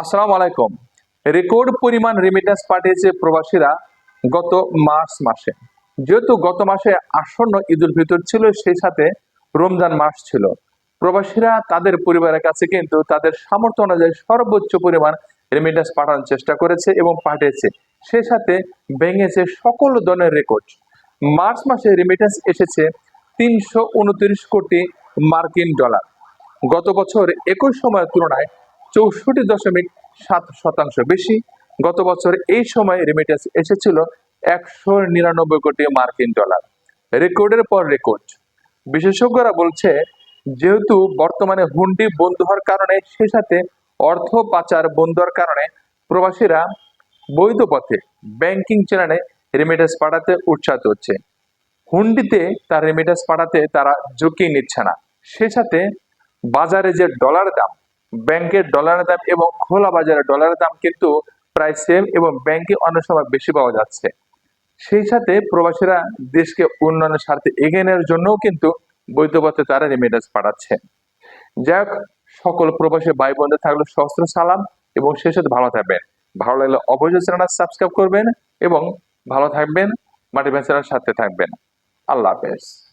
আসসালামু আলাইকুম। রেকর্ড পরিমাণ রেমিটেন্স পাঠিয়েছে প্রবাসীরা গত মার্চ মাসে। যেহেতু গত মাসে আসন্ন ঈদুল ফিতর ছিল, সেই সাথে রমজান মাস ছিল। প্রবাসীরা তাদের পরিবারের কাছে কিন্তু তাদের সামর্থ্য অনুযায়ী সর্বোচ্চ পরিমাণ রেমিটেন্স পাঠানোর চেষ্টা করেছে এবং পাঠিয়েছে। সেই সাথে ভেঙেছে সকল ধরনের রেকর্ড মার্চ মাসে রেমিটেন্স এসেছে তিনশো উনত্রিশ কোটি মার্কিন ডলার। গত বছর একই সময়ের তুলনায় চৌষট্টি দশমিক সাত শতাংশ বেশি। গত বছর এই সময় রেমিটেন্স এসেছিল একশো নিরানব্বই কোটি মার্কিন ডলার। রেকর্ডের পর রেকর্ড। বিশেষজ্ঞরা বলছে, যেহেতু বর্তমানে হুন্ডি বন্ধ হওয়ার কারণে, সে সাথে অর্থ পাচার বন্ধ হওয়ার কারণে প্রবাসীরা বৈধ পথে ব্যাংকিং চ্যানেলে রেমিটেন্স পাঠাতে উৎসাহিত হচ্ছে। হুন্ডিতে তার রেমিটেন্স পাঠাতে তারা ঝুঁকি নিচ্ছে না। সে সাথে বাজারে যে ডলার দাম ব্যাংকের ডলারের দাম এবং খোলা বাজারে ডলারের দাম কিন্তু প্রায় সেম এবং ব্যাংকে অনেক সময় বেশি পাওয়া যাচ্ছে। সেই সাথে প্রবাসীরা দেশকে উন্নয়নের স্বার্থে এগিয়ে নেওয়ার জন্যও কিন্তু বৈধ পথে তারা রেমিটেন্স পাঠাচ্ছে। যাই হোক, সকল প্রবাসী ভাই বোনদের থাকল সহস্র সালাম এবং সেই সাথে ভালো থাকবেন। ভালো লাগলে অবশ্যই চ্যানেল সাবস্ক্রাইব করবেন এবং ভালো থাকবেন মাটি চ্যানেলের সাথে থাকবেন। আল্লাহ হাফেজ।